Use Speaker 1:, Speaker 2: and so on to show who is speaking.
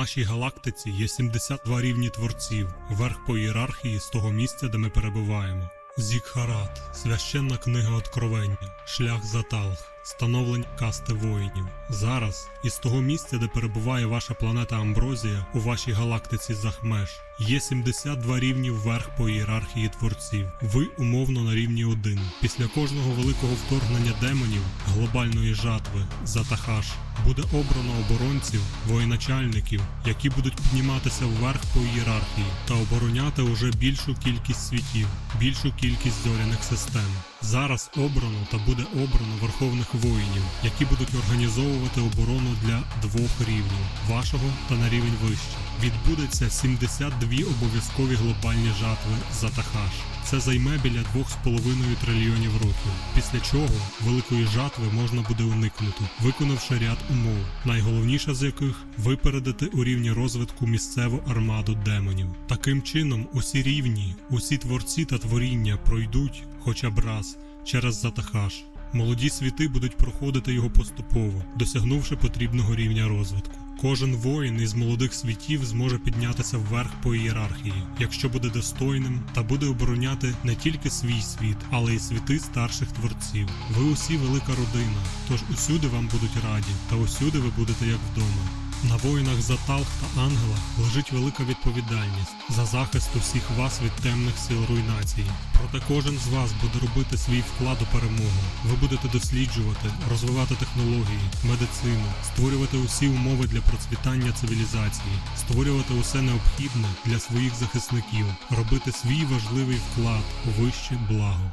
Speaker 1: нашій галактиці є 72 рівні творців, верх по ієрархії з того місця, де ми перебуваємо. Зікхарат, священна книга Откровення, шлях Заталх, становлення касти воїнів. Зараз, із того місця, де перебуває ваша планета Амброзія у вашій галактиці Захмеш, є 72 рівні вверх по ієрархії творців. Ви умовно на рівні 1. Після кожного великого вторгнення демонів, глобальної жатви, Затахаш, буде обрано оборонців, воєначальників, які будуть підніматися вверх по ієрархії та обороняти уже більшу кількість світів, більшу кількість зоряних систем. Зараз обрано та буде обрано верховних воїнів, які будуть організовувати оборону для двох рівнів вашого та на рівень вище. Відбудеться 72 обов'язкові глобальні жатви Затахаш. Це займе біля 2,5 трильйонів років. Після чого великої жатви можна буде уникнути, виконавши ряд умов, найголовніша з яких випередити у рівні розвитку місцеву армаду демонів. Таким чином, усі рівні, усі творці та творіння пройдуть хоча б раз через Затахаш. Молоді світи будуть проходити його поступово, досягнувши потрібного рівня розвитку. Кожен воїн із молодих світів зможе піднятися вверх по ієрархії, якщо буде достойним та буде обороняти не тільки свій світ, але й світи старших творців. Ви усі велика родина, тож усюди вам будуть раді, та усюди ви будете як вдома. На воїнах Заталх та Ангела лежить велика відповідальність за захист усіх вас від темних сил руйнації. Проте кожен з вас буде робити свій вклад у перемогу. Ви будете досліджувати, розвивати технології, медицину, створювати усі умови для процвітання цивілізації, створювати усе необхідне для своїх захисників, робити свій важливий вклад у вище благо.